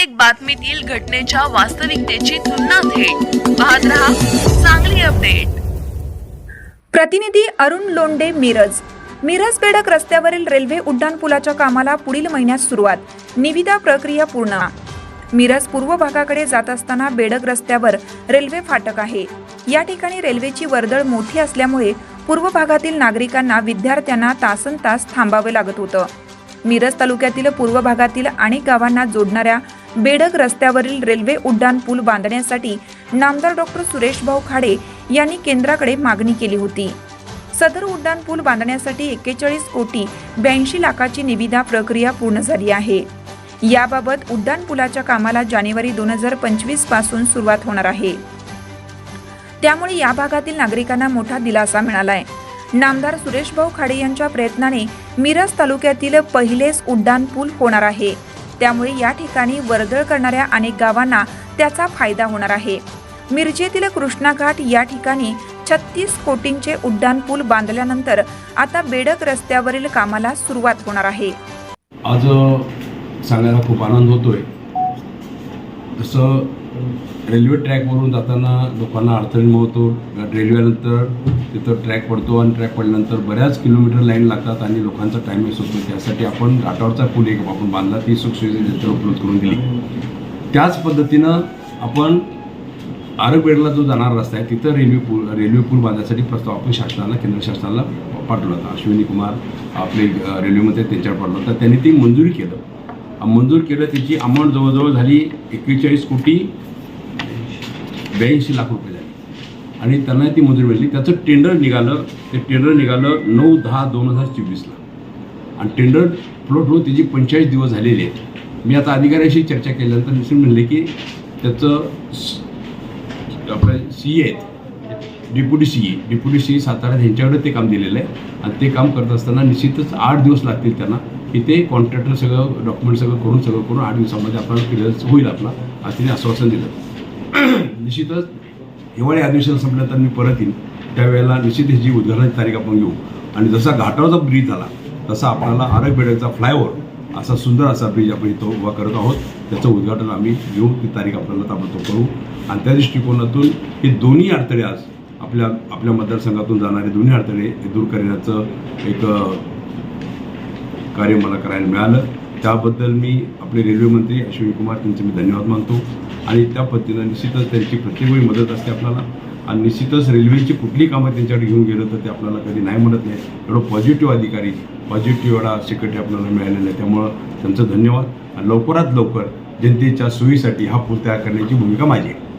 प्रत्येक बातमीतील घटनेच्या वास्तविकतेची तुलना थेट. पाहत रहा चांगली अपडेट प्रतिनिधी अरुण लोंडे मिरज. मिरज बेडक रस्त्यावरील रेल्वे उड्डाणपुलाच्या कामाला पुढील महिन्यात सुरुवात. निविदा प्रक्रिया पूर्ण. मिरज पूर्व भागाकडे जात असताना बेडक रस्त्यावर रेल्वे फाटक आहे. या ठिकाणी रेल्वेची वर्दळ मोठी असल्यामुळे पूर्व भागातील नागरिकांना विद्यार्थ्यांना तासन तास थांबावे लागत होतं. मिरज तालुक्यातील पूर्व भागातील अनेक गावांना जोडणाऱ्या बेडक रस्त्यावरील रेल्वे उड्डाण पूल बांधण्यासाठी नामदार डॉक्टर सुरेश भाऊ खाडे यांनी केंद्राकडे मागणी केली होती. सदर उड्डाण पूल बांधण्यासाठी एक्केचाळीस कोटी ब्याऐंशी लाखाची निविदा प्रक्रिया पूर्ण झाली आहे. याबाबत उड्डाण पुलाच्या कामाला जानेवारी दोन हजार पंचवीसपासून सुरुवात होणार आहे. त्यामुळे या भागातील नागरिकांना मोठा दिलासा मिळालाय. नामदार सुरेश भाऊ खाडे यांच्या प्रयत्नाने मिरज तालुक्यातील पहिलेच उड्डाण पूल होणार आहे. त्यामुळे या ठिकाणी वर्दळ करणाऱ्या अनेक गावांना त्याचा फायदा होणार आहे. मिरजेतील कृष्णाघाट या ठिकाणी छत्तीस कोटींचे उड्डाण पूल बांधल्यानंतर आता बेडक रस्त्यावरील कामाला सुरुवात होणार आहे. आज सांगायला खूप आनंद होतोय. तसं रेल्वे ट्रॅकवरून जाताना लोकांना अडचणी होतो रेल्वेनंतर तिथं ट्रॅक पडतो आणि ट्रॅक पडल्यानंतर बऱ्याच किलोमीटर लाईन लागतात आणि लोकांचा टाईम वेस्ट होतो. त्यासाठी आपण घाटावरचा पूल एक आपण बांधला. ती सुखसुविधा तिथं उपलब्ध करून दिली. त्याच पद्धतीनं आपण आरबेडला जो जाणारा रस्ता आहे तिथं रेल्वे पूल रेल्वे पूल बांधण्यासाठी प्रस्ताव आपण शासनाला केंद्र शासनाला पाठवला होता. अश्विनी कुमार आपले रेल्वेमध्ये त्यांच्यावर पाठवलं होतं. त्यांनी ती मंजुरी केलं. मंजूर केलं त्याची अमाऊंट जवळजवळ झाली एक्केचाळीस कोटी ब्याऐंशी लाख रुपये झाले. आणि त्यांना ती मंजुरी मिळाली. त्याचं टेंडर निघालं. ते टेंडर निघालं नऊ दहा दोन हजार चोवीसला. आणि टेंडर फ्लोट होऊन त्याची पंचेचाळीस दिवस झालेले आहेत. मी आता अधिकाऱ्याशी चर्चा केल्यानंतर निश्चित म्हणले की त्याचं आपलं सी आहेत. Deputy C A deputy C Satara यांच्याकडे ते काम दिलेलं आहे. आणि ते काम करत असताना निश्चितच आठ दिवस लागतील त्यांना की ते कॉन्ट्रॅक्टर सगळं डॉक्युमेंट सगळं करून सगळं करून आठ दिवसामध्ये आपल्याला क्लिअर होईल आपला असं त्यांनी आश्वासन दिलं. निश्चितच हिवाळी अधिवेशन संपल्यानंतर मी परत येईन. त्यावेळेला निश्चित जी उद्घाटनाची तारीख आपण घेऊ. आणि जसा घाटावरचा ब्रिज झाला तसा आपल्याला आरग बेडकचा फ्लायओव्हर असा सुंदर असा ब्रिज आपण इथं उभा करत आहोत. त्याचं उद्घाटन आम्ही घेऊ. ती तारीख आपल्याला ताबडतोब करू. आणि त्या दृष्टिकोनातून हे दोन्ही अडथळे आज आपल्या आपल्या मतदारसंघातून जाणारे दोन्ही अडथळे दूर करण्याचं एक कार्य मला करायला मिळालं. त्याबद्दल मी आपले रेल्वे मंत्री अश्विनी कुमार त्यांचे मी धन्यवाद मानतो. आणि त्या पद्धतीनं निश्चितच त्यांची प्रत्येक वेळी मदत असते आपल्याला. आणि निश्चितच रेल्वेची कुठली कामं त्यांच्याकडे घेऊन गेलं तर ते आपल्याला कधी नाही म्हणत नाही एवढं पॉझिटिव्ह अधिकारी पॉझिटिव्ह एवढा सेक्रेटरी आपल्याला मिळालेला आहे त्यामुळं त्यांचं धन्यवाद. आणि लवकरात लवकर जनतेच्या सोयीसाठी हा पूल तयार करण्याची भूमिका माझी आहे.